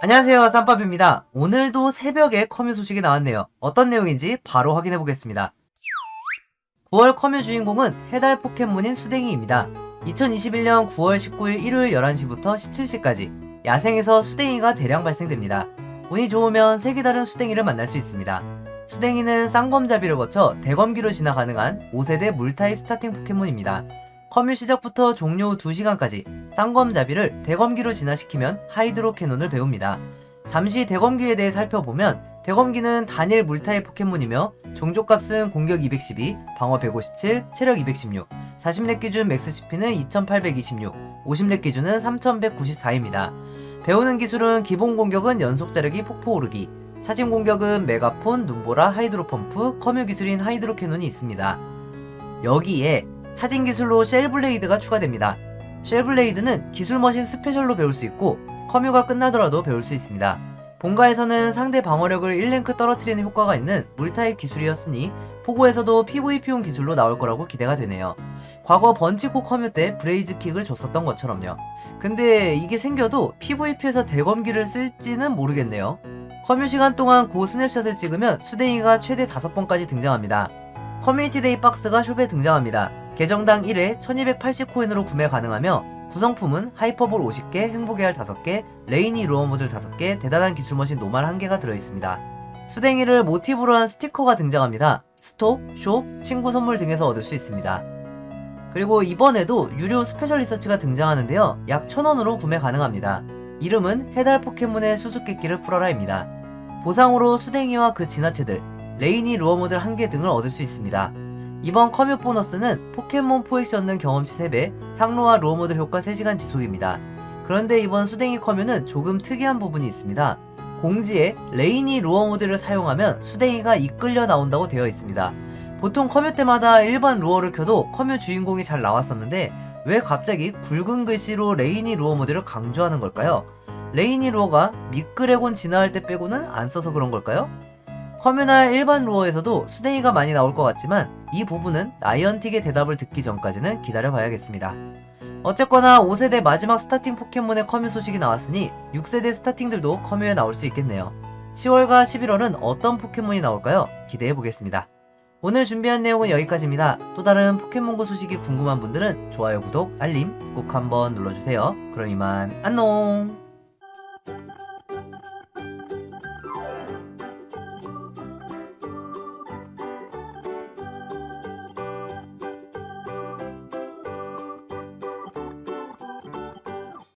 안녕하세요 쌈밥입니다. 오늘도 새벽에 커뮤 소식이 나왔네요. 어떤 내용인지 바로 확인해 보겠습니다. 9월 커뮤 주인공은 해달 포켓몬인 수댕이입니다. 2021년 9월 19일 일요일 11시부터 17시까지 야생에서 수댕이가 대량 발생됩니다. 운이 좋으면 색이 다른 수댕이를 만날 수 있습니다. 수댕이는 쌍검잡이를 거쳐 대검기로 진화 가능한 5세대 물타입 스타팅 포켓몬입니다 커뮤 시작부터 종료 후 2시간까지 쌍검잡이를 대검기로 진화시키면 하이드로 캐논을 배웁니다. 잠시 대검기에 대해 살펴보면 대검기는 단일 물타입 포켓몬이며 종족값은 공격 212, 방어 157, 체력 216, 40렙 기준 맥스 CP는 2826, 50렙 기준은 3194입니다. 배우는 기술은 기본 공격은 연속 자력이 폭포 오르기, 차징 공격은 메가폰, 눈보라, 하이드로 펌프, 커뮤 기술인 하이드로 캐논이 있습니다. 여기에 차징 기술로 쉘블레이드가 추가됩니다. 쉘블레이드는 기술 머신 스페셜로 배울 수 있고 커뮤가 끝나더라도 배울 수 있습니다. 본가에서는 상대 방어력을 1랭크 떨어뜨리는 효과가 있는 물타입 기술이었으니 포고에서도 PVP용 기술로 나올 거라고 기대가 되네요. 과거 번치코 커뮤 때 브레이즈 킥을 줬었던 것처럼요. 근데 이게 생겨도 PVP에서 대검기를 쓸지는 모르겠네요. 커뮤 시간 동안 고 스냅샷을 찍으면 수댕이가 최대 5번까지 등장합니다. 커뮤니티 데이 박스가 숍에 등장합니다. 계정당 1회 1280코인으로 구매 가능하며 구성품은 하이퍼볼 50개, 행복의 알 5개, 레이니 루어 모듈 5개, 대단한 기술머신 노말 1개가 들어있습니다. 수댕이를 모티브로 한 스티커가 등장합니다. 스톡, 숍, 친구 선물 등에서 얻을 수 있습니다. 그리고 이번에도 유료 스페셜 리서치가 등장하는데요. 약 1000원으로 구매 가능합니다. 이름은 해달 포켓몬의 수수께끼를 풀어라입니다. 보상으로 수댕이와 그 진화체들, 레이니 루어 모델 1개 등을 얻을 수 있습니다. 이번 커뮤 보너스는 포켓몬 포획시 얻는 경험치 3배, 향로와 루어 모델 효과 3시간 지속입니다. 그런데 이번 수댕이 커뮤는 조금 특이한 부분이 있습니다. 공지에 레이니 루어 모델을 사용하면 수댕이가 이끌려 나온다고 되어 있습니다. 보통 커뮤 때마다 일반 루어를 켜도 커뮤 주인공이 잘 나왔었는데 왜 갑자기 굵은 글씨로 레이니 루어 모델을 강조하는 걸까요? 레이니 루어가 미끄레곤 진화할 때 빼고는 안 써서 그런 걸까요? 커뮤나 일반 루어에서도 수댕이가 많이 나올 것 같지만 이 부분은 나이언틱의 대답을 듣기 전까지는 기다려봐야겠습니다. 어쨌거나 5세대 마지막 스타팅 포켓몬의 커뮤 소식이 나왔으니 6세대 스타팅들도 커뮤에 나올 수 있겠네요. 10월과 11월은 어떤 포켓몬이 나올까요? 기대해보겠습니다. 오늘 준비한 내용은 여기까지입니다. 또 다른 포켓몬고 소식이 궁금한 분들은 좋아요, 구독, 알림 꼭 한번 눌러주세요. 그럼 이만 안녕!